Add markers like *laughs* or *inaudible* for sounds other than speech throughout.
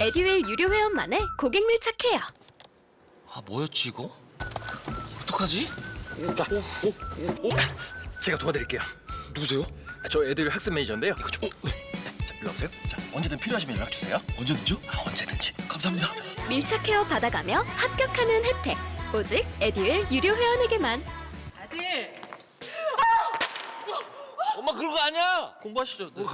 에듀윌 유료 회원만의 고객 밀착해요. 아 뭐였지 이거? 어떡하지? 자, 오, 오, 제가 도와드릴게요. 누구세요? 아, 저 애들 학습 매니저인데요. 이거 좀. 네. 자, 일로 오세요. 자, 언제든 필요하시면 연락 주세요. 언제든지요? 아, 언제든지. 감사합니다. 밀착 케어 받아가며 합격하는 혜택. 오직 에듀윌 유료 회원에게만. 아들 엄마 그런 거 아니야. 공부하시죠. 네.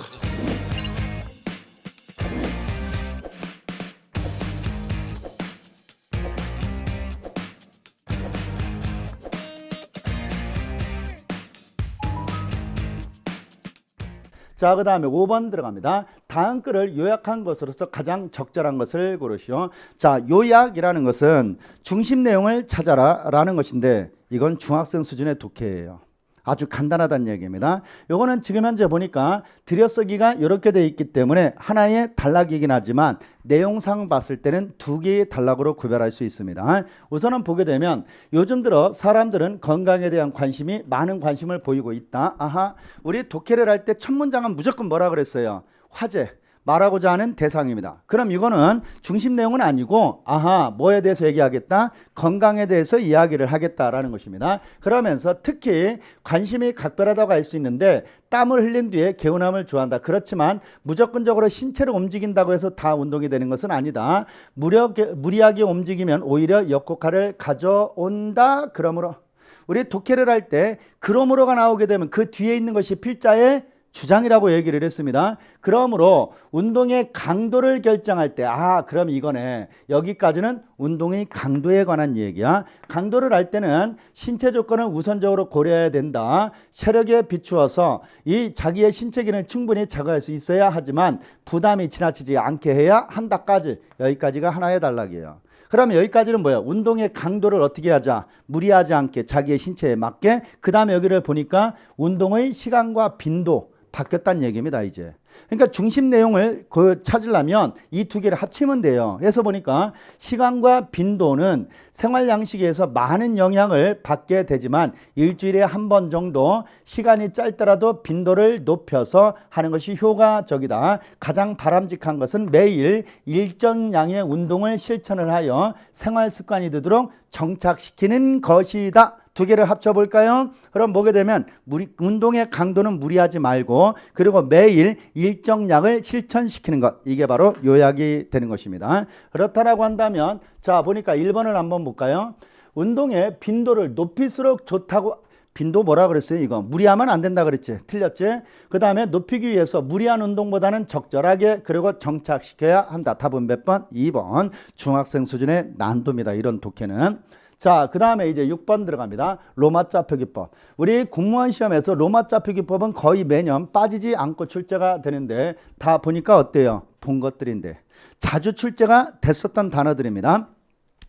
자, 그 다음에 5번 들어갑니다. 다음 글을 요약한 것으로서 가장 적절한 것을 고르시오. 자, 요약이라는 것은 중심 내용을 찾아라 라는 것인데 이건 중학생 수준의 독해예요. 아주 간단하다는 얘기입니다. 요거는 지금 현재 보니까 들여쓰기가 이렇게 돼 있기 때문에 하나의 단락이긴 하지만 내용상 봤을 때는 두 개의 단락으로 구별할 수 있습니다. 우선은 보게 되면 요즘 들어 사람들은 건강에 대한 관심이 많은 관심을 보이고 있다. 아하, 우리 독해를 할 때 첫 문장은 무조건 뭐라 그랬어요? 화제. 말하고자 하는 대상입니다. 그럼 이거는 중심 내용은 아니고 아하 뭐에 대해서 얘기하겠다 건강에 대해서 이야기를 하겠다라는 것입니다. 그러면서 특히 관심이 각별하다고 할 수 있는데 땀을 흘린 뒤에 개운함을 좋아한다. 그렇지만 무조건적으로 신체를 움직인다고 해서 다 운동이 되는 것은 아니다. 무력, 무리하게 움직이면 오히려 역효과를 가져온다. 그러므로 우리 독해를 할 때 그러므로가 나오게 되면 그 뒤에 있는 것이 필자의 주장이라고 얘기를 했습니다. 그러므로 운동의 강도를 결정할 때, 아, 그럼 이거네. 여기까지는 운동의 강도에 관한 얘기야. 강도를 할 때는 신체 조건을 우선적으로 고려해야 된다. 체력에 비추어서 이 자기의 신체 기능을 충분히 자극할 수 있어야 하지만 부담이 지나치지 않게 해야 한다까지. 여기까지가 하나의 단락이에요. 그러면 여기까지는 뭐예요? 운동의 강도를 어떻게 하자? 무리하지 않게 자기의 신체에 맞게. 그 다음에 여기를 보니까 운동의 시간과 빈도 바뀌었다는 얘기입니다, 이제. 그러니까 중심 내용을 그 찾으려면 이 두 개를 합치면 돼요. 그래서 보니까 시간과 빈도는 생활 양식에서 많은 영향을 받게 되지만 일주일에 한 번 정도 시간이 짧더라도 빈도를 높여서 하는 것이 효과적이다. 가장 바람직한 것은 매일 일정량의 운동을 실천을 하여 생활 습관이 되도록 정착시키는 것이다. 두 개를 합쳐볼까요? 그럼 보게 되면 무리, 운동의 강도는 무리하지 말고 그리고 매일 일정량을 실천시키는 것 이게 바로 요약이 되는 것입니다. 그렇다라고 한다면 자 보니까 1번을 한번 볼까요? 운동의 빈도를 높일수록 좋다고 빈도 뭐라 그랬어요? 이거 무리하면 안 된다 그랬지. 틀렸지? 그 다음에 높이기 위해서 무리한 운동보다는 적절하게 그리고 정착시켜야 한다. 답은 몇 번? 2번. 중학생 수준의 난도입니다. 이런 독해는. 자, 그 다음에 이제 6번 들어갑니다. 로마자 표기법. 우리 공무원 시험에서 로마자 표기법은 거의 매년 빠지지 않고 출제가 되는데 다 보니까 어때요? 본 것들인데. 자주 출제가 됐었던 단어들입니다.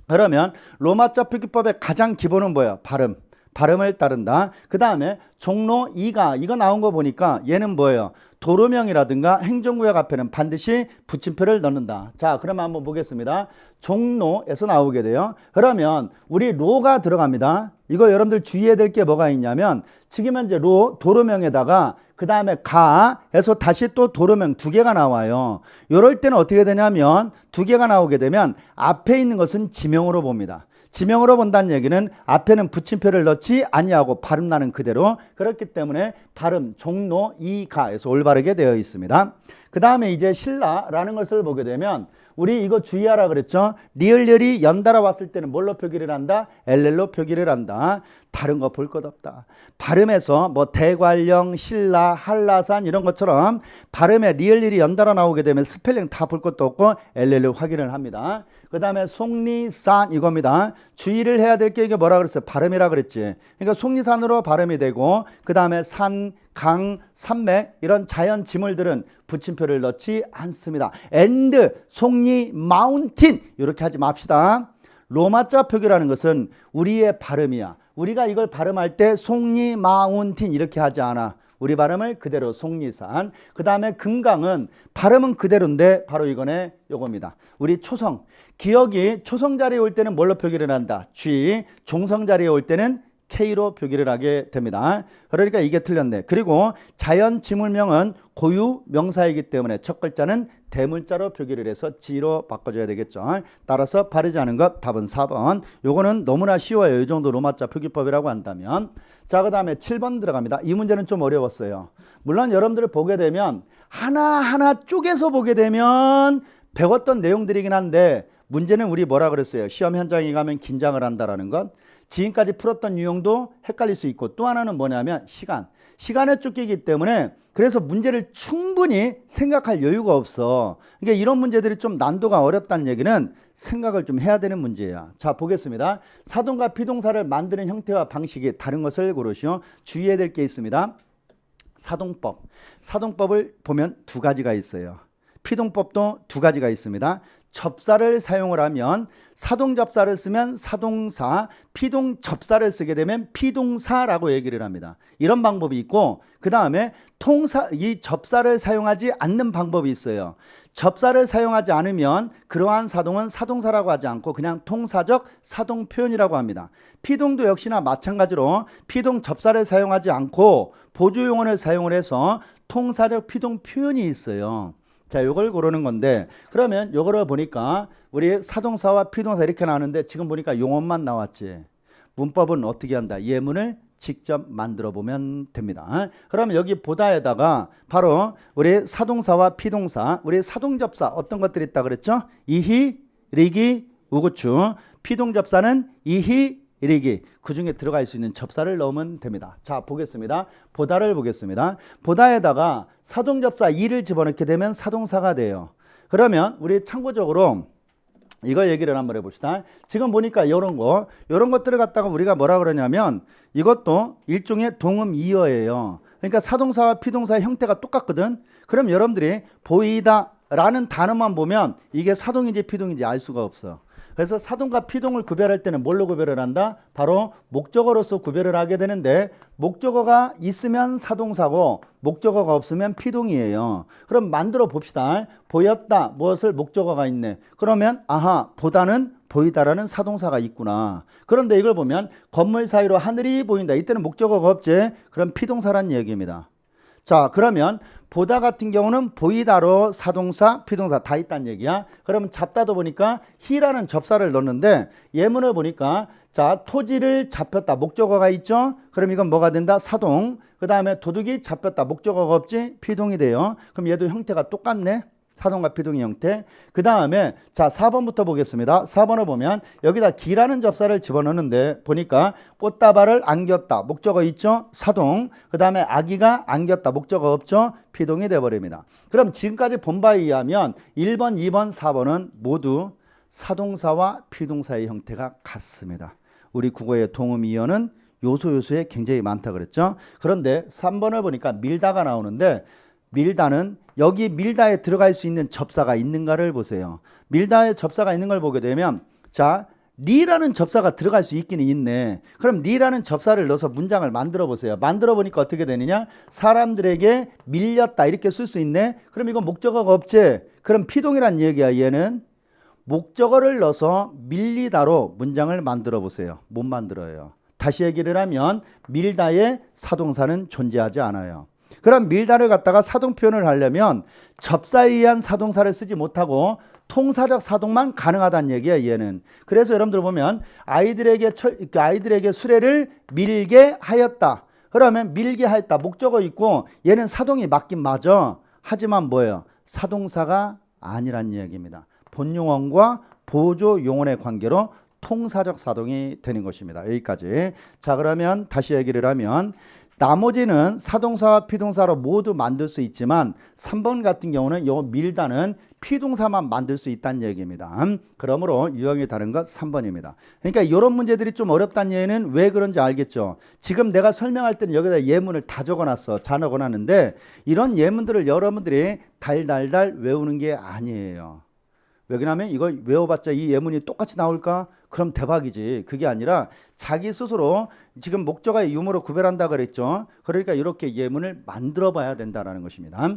그러면 로마자 표기법의 가장 기본은 뭐예요? 발음. 발음을 따른다. 그 다음에 종로 이가 이거 나온 거 보니까 얘는 뭐예요? 도로명이라든가 행정구역 앞에는 반드시 붙임표를 넣는다. 자, 그러면 한번 보겠습니다. 종로에서 나오게 돼요. 그러면 우리 로가 들어갑니다. 이거 여러분들 주의해야 될 게 뭐가 있냐면 지금 현재 로 도로명에다가 그 다음에 가에서 다시 또 도로명 두 개가 나와요. 이럴 때는 어떻게 되냐면 두 개가 나오게 되면 앞에 있는 것은 지명으로 봅니다. 지명으로 본다는 얘기는 앞에는 붙임표를 넣지 아니하고 발음 나는 그대로 그렇기 때문에 발음 종로 이가에서 올바르게 되어 있습니다. 그 다음에 이제 신라라는 것을 보게 되면 우리 이거 주의하라 그랬죠. 리얼리얼이 연달아 왔을 때는 뭘로 표기를 한다? LL로 표기를 한다. 다른 거 볼 것 없다. 발음에서 뭐 대관령, 신라, 한라산 이런 것처럼 발음에 리얼리얼이 연달아 나오게 되면 스펠링 다 볼 것도 없고 LL로 확인을 합니다. 그 다음에 속리산 이겁니다. 주의를 해야 될 게 이게 뭐라 그랬어요? 발음이라 그랬지. 그러니까 속리산으로 발음이 되고 그 다음에 산, 강, 산맥 이런 자연 지물들은 붙임표를 넣지 않습니다. 엔드, 속리, 마운틴 이렇게 하지 맙시다. 로마자 표기라는 것은 우리의 발음이야. 우리가 이걸 발음할 때 속리, 마운틴 이렇게 하지 않아. 우리 발음을 그대로 속리산. 그 다음에 금강은 발음은 그대로인데 바로 이거네 요겁니다. 우리 초성. 기억이 초성 자리에 올 때는 뭘로 표기를 한다? G. 종성 자리에 올 때는 K로 표기를 하게 됩니다. 그러니까 이게 틀렸네. 그리고 자연 지물명은 고유 명사이기 때문에 첫 글자는 대문자로 표기를 해서 G로 바꿔줘야 되겠죠. 따라서 바르지 않은 것 답은 4번. 요거는 너무나 쉬워요. 이 정도 로마자 표기법이라고 한다면. 자, 그 다음에 7번 들어갑니다. 이 문제는 좀 어려웠어요. 물론 여러분들 보게 되면 하나하나 쪼개서 보게 되면 배웠던 내용들이긴 한데 문제는 우리 뭐라 그랬어요? 시험 현장에 가면 긴장을 한다라는 것. 지금까지 풀었던 유형도 헷갈릴 수 있고 또 하나는 뭐냐면 시간. 시간에 쫓기기 때문에 그래서 문제를 충분히 생각할 여유가 없어. 그러니까 이런 문제들이 좀 난도가 어렵다는 얘기는 생각을 좀 해야 되는 문제야. 자, 보겠습니다. 사동과 피동사를 만드는 형태와 방식이 다른 것을 고르시오. 주의해야 될 게 있습니다. 사동법. 사동법을 보면 두 가지가 있어요. 피동법도 두 가지가 있습니다. 접사를 사용을 하면 사동 접사를 쓰면 사동사, 피동 접사를 쓰게 되면 피동사라고 얘기를 합니다. 이런 방법이 있고 그 다음에 통사 이 접사를 사용하지 않는 방법이 있어요. 접사를 사용하지 않으면 그러한 사동은 사동사라고 하지 않고 그냥 통사적 사동 표현이라고 합니다. 피동도 역시나 마찬가지로 피동 접사를 사용하지 않고 보조 용어를 사용을 해서 통사적 피동 표현이 있어요. 자, 요걸 고르는 건데 그러면 요거를 보니까 우리 사동사와 피동사 이렇게 나오는데 지금 보니까 용어만 나왔지. 문법은 어떻게 한다? 예문을 직접 만들어 보면 됩니다. 그러면 여기 보다에다가 바로 우리 사동사와 피동사, 우리 사동접사 어떤 것들이 있다 그랬죠? 이히, 리기, 우구추. 피동접사는 이히, 리기. 그 중에 들어갈 수 있는 접사를 넣으면 됩니다. 자, 보겠습니다. 보다를 보겠습니다. 보다에다가 사동접사 이를 집어넣게 되면 사동사가 돼요. 그러면 우리 참고적으로 이거 얘기를 한번 해봅시다. 지금 보니까 이런 거, 이런 것들을 갖다가 우리가 뭐라 그러냐면 이것도 일종의 동음 이어예요. 그러니까 사동사와 피동사의 형태가 똑같거든. 그럼 여러분들이 보이다라는 단어만 보면 이게 사동인지 피동인지 알 수가 없어. 그래서 사동과 피동을 구별할 때는 뭘로 구별을 한다? 바로 목적어로서 구별을 하게 되는데 목적어가 있으면 사동사고 목적어가 없으면 피동이에요. 그럼 만들어 봅시다. 보였다. 무엇을 목적어가 있네. 그러면 아하 보다는 보이다라는 사동사가 있구나. 그런데 이걸 보면 건물 사이로 하늘이 보인다. 이때는 목적어가 없지. 그럼 피동사란 얘기입니다. 자, 그러면 보다 같은 경우는 보이다로 사동사, 피동사 다 있다는 얘기야. 그러면 잡다도 보니까 히라는 접사를 넣는데 예문을 보니까 자, 토지를 잡혔다. 목적어가 있죠? 그럼 이건 뭐가 된다? 사동. 그 다음에 도둑이 잡혔다. 목적어가 없지? 피동이 돼요. 그럼 얘도 형태가 똑같네. 사동과 피동의 형태. 그 다음에 자 4번부터 보겠습니다. 4번을 보면 여기다 기라는 접사를 집어넣는데 보니까 꽃다발을 안겼다. 목적어 있죠? 사동. 그 다음에 아기가 안겼다. 목적어 없죠? 피동이 돼버립니다. 그럼 지금까지 본 바에 의하면 1번, 2번, 4번은 모두 사동사와 피동사의 형태가 같습니다. 우리 국어의 동음이어는 요소 요소에 굉장히 많다 그랬죠. 그런데 3번을 보니까 밀다가 나오는데 밀다는 여기 밀다에 들어갈 수 있는 접사가 있는가를 보세요. 밀다에 접사가 있는 걸 보게 되면 자 리라는 접사가 들어갈 수 있기는 있네. 그럼 리라는 접사를 넣어서 문장을 만들어 보세요. 만들어 보니까 어떻게 되느냐? 사람들에게 밀렸다 이렇게 쓸 수 있네. 그럼 이건 목적어가 없지. 그럼 피동이란 얘기야. 얘는 목적어를 넣어서 밀리다로 문장을 만들어 보세요. 못 만들어요. 다시 얘기를 하면 밀다의 사동사는 존재하지 않아요. 그럼 밀다를 갖다가 사동 표현을 하려면 접사에 의한 사동사를 쓰지 못하고 통사적 사동만 가능하다는 얘기야 얘는. 그래서 여러분들 보면 아이들에게 처, 그 아이들에게 수레를 밀게 하였다. 그러면 밀게 하였다 목적어 있고 얘는 사동이 맞긴 맞아. 하지만 뭐예요? 사동사가 아니란 얘기입니다. 본용어과 보조 용어의 관계로 통사적 사동이 되는 것입니다. 여기까지. 자 그러면 다시 얘기를 하면 나머지는 사동사와 피동사로 모두 만들 수 있지만 3번 같은 경우는 요 밀다는 피동사만 만들 수 있다는 얘기입니다. 음, 그러므로 유형이 다른 것 3번입니다. 그러니까 이런 문제들이 좀 어렵다는 얘기는 왜 그런지 알겠죠. 지금 내가 설명할 때는 여기다 예문을 다 적어놨어. 다 적어놨는데 이런 예문들을 여러분들이 달달달 외우는 게 아니에요. 왜 그러냐면 이거 외워봤자 이 예문이 똑같이 나올까? 그럼 대박이지. 그게 아니라 자기 스스로 지금 목적어의 유무로 구별한다 그랬죠. 그러니까 이렇게 예문을 만들어 봐야 된다라는 것입니다.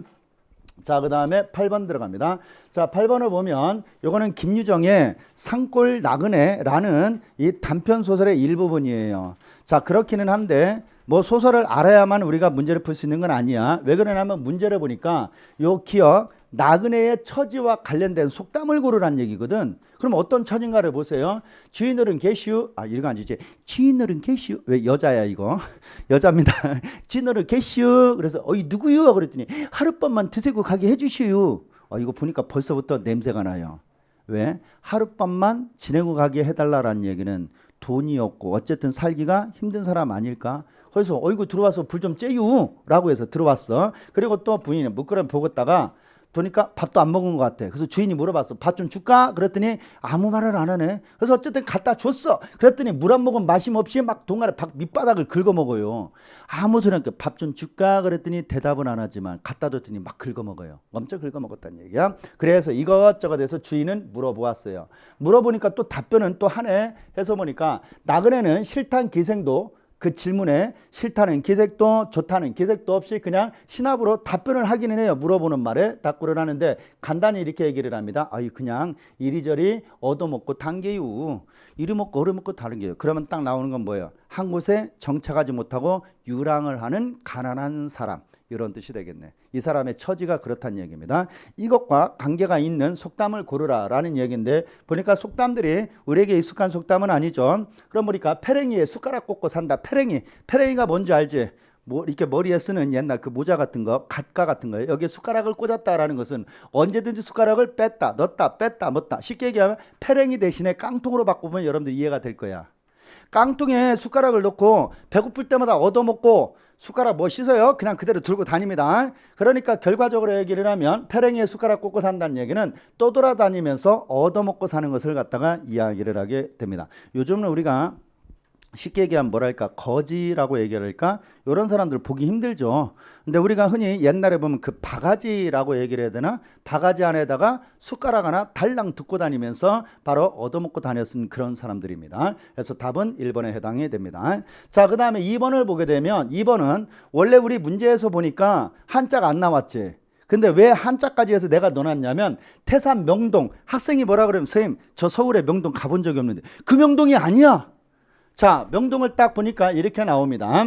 자, 그 다음에 8번 들어갑니다. 자, 8번을 보면 요거는 김유정의 산골 나그네라는 이 단편 소설의 일부분이에요. 자, 그렇기는 한데 뭐 소설을 알아야만 우리가 문제를 풀 수 있는 건 아니야. 왜 그러냐면 문제를 보니까 요 기억 나그네의 처지와 관련된 속담을 고르란 얘기거든. 그럼 어떤 처진가를 보세요. 주인어른 계시오. 아, 이거 아니지. 주인어른 계시오. 왜 여자야 이거? *laughs* 여자입니다. *laughs* 주인어른 계시오. 그래서 어이 누구요? 그랬더니 하룻밤만 드시고 가게 해주시오. 어, 이거 보니까 벌써부터 냄새가 나요. 왜? 하룻밤만 지내고 가게 해달라라는 얘기는 돈이 없고 어쨌든 살기가 힘든 사람 아닐까? 그래서 어이구 들어와서 불좀 쬐유라고 해서 들어왔어. 그리고 또 부인이 물끄러미 보고다가 보니까 밥도 안 먹은 것 같아. 그래서 주인이 물어봤어. 밥 좀 줄까? 그랬더니 아무 말을 안 하네. 그래서 어쨌든 갖다 줬어. 그랬더니 물안 먹으면 마심 없이 막 동안에 밥 밑바닥을 긁어 먹어요. 아무 소리 없게 밥 좀 줄까? 그랬더니 대답은 안 하지만 갖다 줬더니 막 긁어 먹어요. 엄청 긁어 먹었다는 얘기야. 그래서 이것저것 해서 주인은 물어보았어요. 물어보니까 또 답변은 또 하네. 해서 보니까 나그네는 싫단 기생도 그 질문에 싫다는 기색도 좋다는 기색도 없이 그냥 신압으로 답변을 하기는 해요. 물어보는 말에 답글을 하는데 간단히 이렇게 얘기를 합니다. 아이 그냥 이리저리 얻어먹고 당겨요. 이리 먹고 어리 먹고 다른 게요. 그러면 딱 나오는 건 뭐예요? 한 곳에 정착하지 못하고 유랑을 하는 가난한 사람. 이런 뜻이 되겠네. 이 사람의 처지가 그렇다는 얘기입니다. 이것과 관계가 있는 속담을 고르라라는 얘기인데 보니까 속담들이 우리에게 익숙한 속담은 아니죠. 그럼 보니까 페랭이에 숟가락 꽂고 산다. 페랭이. 페랭이가 뭔지 알지? 뭐 이렇게 머리에 쓰는 옛날 그 모자 같은 거, 갓가 같은 거예요. 여기에 숟가락을 꽂았다라는 것은 언제든지 숟가락을 뺐다, 넣었다, 뺐다, 넣었다. 쉽게 얘기하면 페랭이 대신에 깡통으로 바꾸면 여러분들 이해가 될 거야. 깡통에 숟가락을 넣고 배고플 때마다 얻어먹고 숟가락 뭐 씻어요? 그냥 그대로 들고 다닙니다. 그러니까 결과적으로 얘기를 하면 페랭이에 숟가락 꽂고 산다는 얘기는 떠돌아다니면서 얻어먹고 사는 것을 갖다가 이야기를 하게 됩니다. 요즘은 우리가 쉽게 얘기하면 뭐랄까 거지라고 얘기할까 이런 사람들 보기 힘들죠. 근데 우리가 흔히 옛날에 보면 그 바가지라고 얘기를 해야 되나 바가지 안에다가 숟가락 하나 달랑 듣고 다니면서 바로 얻어먹고 다녔던 그런 사람들입니다. 그래서 답은 1번에 해당이 됩니다. 자, 그 다음에 2번을 보게 되면 2번은 원래 우리 문제에서 보니까 한자가 안 나왔지. 근데 왜 한자까지 해서 내가 넣어놨냐면 태산 명동 학생이 뭐라 그러면 선생님 저 서울에 명동 가본 적이 없는데 그 명동이 아니야. 자, 명동을 딱 보니까 이렇게 나옵니다.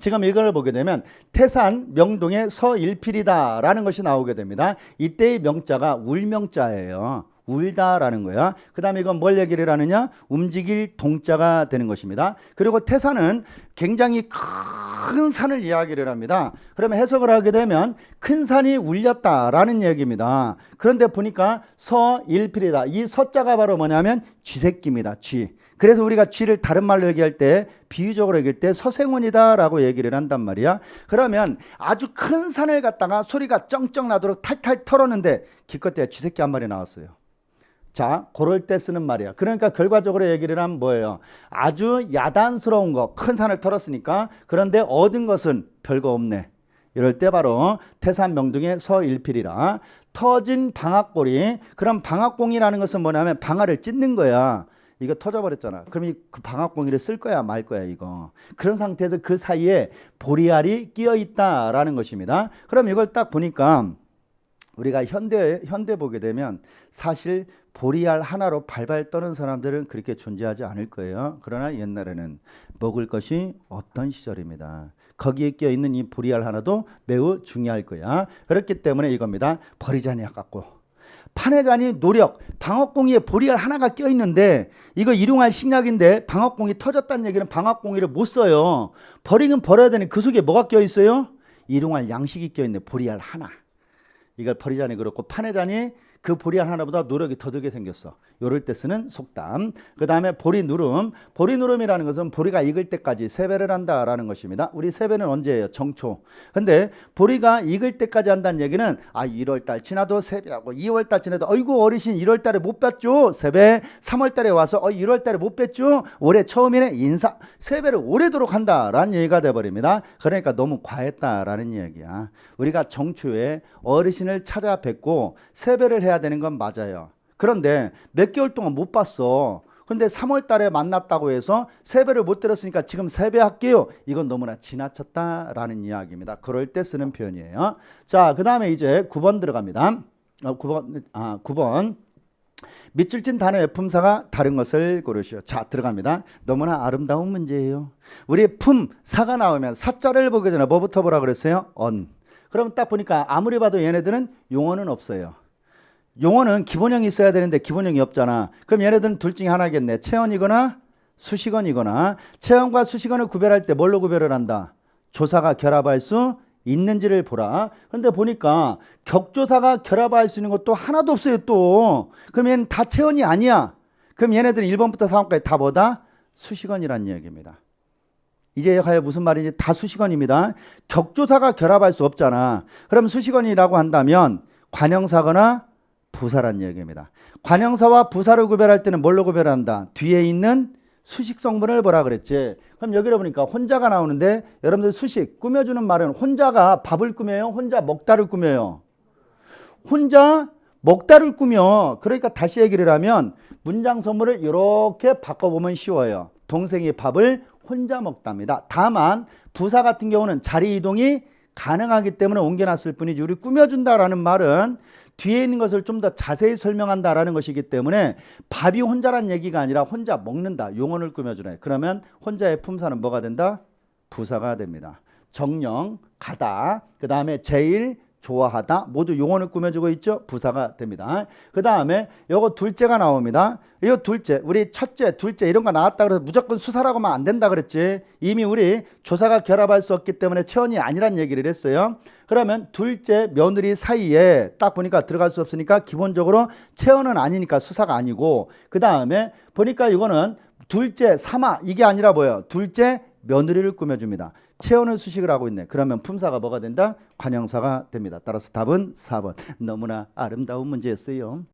지금 이걸 보게 되면 태산 명동의 서일필이다라는 것이 나오게 됩니다. 이때의 명자가 울명자예요. 울다라는 거야. 그 다음에 이건 뭘 얘기를 하느냐? 움직일 동자가 되는 것입니다. 그리고 태산은 굉장히 큰 산을 이야기를 합니다. 그러면 해석을 하게 되면 큰 산이 울렸다라는 얘기입니다. 그런데 보니까 서일필이다. 이 서자가 바로 뭐냐면 쥐새끼입니다. 쥐. 그래서 우리가 쥐를 다른 말로 얘기할 때 비유적으로 얘기할 때 서생원이다라고 얘기를 한단 말이야. 그러면 아주 큰 산을 갖다가 소리가 쩡쩡 나도록 탈탈 털었는데 기껏해야 쥐새끼 한 마리 나왔어요. 자, 그럴 때 쓰는 말이야. 그러니까 결과적으로 얘기를 하면 뭐예요? 아주 야단스러운 거, 큰 산을 털었으니까 그런데 얻은 것은 별거 없네. 이럴 때 바로 태산 명동의 서일필이라 터진 방앗골이 그럼 방앗공이라는 것은 뭐냐면 방아를 찢는 거야. 이거 터져버렸잖아. 그럼 이 그 방앗공이를 쓸 거야 말 거야 이거. 그런 상태에서 그 사이에 보리알이 끼어 있다라는 것입니다. 그럼 이걸 딱 보니까 우리가 현대 현대 보게 되면 사실 보리알 하나로 발발 떠는 사람들은 그렇게 존재하지 않을 거예요. 그러나 옛날에는 먹을 것이 없던 시절입니다. 거기에 끼어 있는 이 보리알 하나도 매우 중요할 거야. 그렇기 때문에 이겁니다. 버리자니 아깝고 판회자니 노력, 방어공이에 보리알 하나가 껴 있는데 이거 일용할 식량인데 방어공이 터졌다는 얘기는 방어공이를 못 써요. 버리긴 버려야 되는 그 속에 뭐가 껴 있어요? 일용할 양식이 껴 있네. 보리알 하나. 이걸 버리자니 그렇고 판회자니 그 보리알 하나보다 노력이 더 들게 생겼어. 요럴 때 쓰는 속담. 그 다음에 보리 누름. 보리 누름이라는 것은 보리가 익을 때까지 세배를 한다라는 것입니다. 우리 세배는 언제예요? 정초. 근데 보리가 익을 때까지 한다는 얘기는 아 1월 달 지나도 세배하고 2월 달 지나도 어이구 어르신 1월 달에 못 뵀죠. 세배. 3월 달에 와서 어 1월 달에 못 뵀죠. 올해 처음이네 인사 세배를 오래도록 한다라는 얘기가 돼 버립니다. 그러니까 너무 과했다라는 얘기야. 우리가 정초에 어르신을 찾아뵙고 세배를 해야 되는 건 맞아요. 그런데 몇 개월 동안 못 봤어. 근데 3월 달에 만났다고 해서 세배를 못 들었으니까 지금 세배할게요. 이건 너무나 지나쳤다라는 이야기입니다. 그럴 때 쓰는 표현이에요. 자, 그 다음에 이제 9번 들어갑니다. 어, 9번 아, 9번 밑줄 친 단어의 품사가 다른 것을 고르시오. 자, 들어갑니다. 너무나 아름다운 문제예요. 우리 품, 사가 나오면 사자를 보기 전에 뭐부터 보라 그랬어요? 언. 그럼 딱 보니까 아무리 봐도 얘네들은 용어는 없어요. 용어는 기본형이 있어야 되는데 기본형이 없잖아. 그럼 얘네들은 둘 중에 하나겠네. 체언이거나 수식어이거나 체언과 수식어를 구별할 때 뭘로 구별을 한다? 조사가 결합할 수 있는지를 보라. 근데 보니까 격조사가 결합할 수 있는 것도 하나도 없어요 또. 그럼 얘는 다 체언이 아니야. 그럼 얘네들은 1번부터 4번까지 다 뭐다? 수식어이란 이야기입니다. 이제 가요 무슨 말인지 다 수식어입니다. 격조사가 결합할 수 없잖아. 그럼 수식어이라고 한다면 관형사거나 부사란 얘기입니다. 관형사와 부사를 구별할 때는 뭘로 구별한다? 뒤에 있는 수식 성분을 뭐라 그랬지? 그럼 여기로 보니까 혼자가 나오는데 여러분들 수식 꾸며주는 말은 혼자가 밥을 꾸며요? 혼자 먹다를 꾸며요? 혼자 먹다를 꾸며 그러니까 다시 얘기를 하면 문장 선물을 이렇게 바꿔보면 쉬워요. 동생이 밥을 혼자 먹답니다. 다만 부사 같은 경우는 자리 이동이 가능하기 때문에 옮겨놨을 뿐이지 우리 꾸며준다라는 말은 뒤에 있는 것을 좀 더 자세히 설명한다라는 것이기 때문에 밥이 혼자란 얘기가 아니라 혼자 먹는다. 용언을 꾸며주네. 그러면 혼자의 품사는 뭐가 된다? 부사가 됩니다. 정령, 가다, 그 다음에 제일, 좋아하다 모두 용언을 꾸며주고 있죠. 부사가 됩니다. 그 다음에 요거 둘째가 나옵니다. 이 둘째, 우리 첫째, 둘째 이런 거 나왔다 그래서 무조건 수사라고 하면 안 된다 그랬지. 이미 우리 조사가 결합할 수 없기 때문에 체언이 아니란 얘기를 했어요. 그러면 둘째 며느리 사이에 딱 보니까 들어갈 수 없으니까 기본적으로 체언은 아니니까 수사가 아니고 그 다음에 보니까 이거는 둘째 삼아 이게 아니라 뭐예요? 둘째 며느리를 꾸며줍니다. 체온을 수식을 하고 있네. 그러면 품사가 뭐가 된다? 관형사가 됩니다. 따라서 답은 4번. 너무나 아름다운 문제였어요.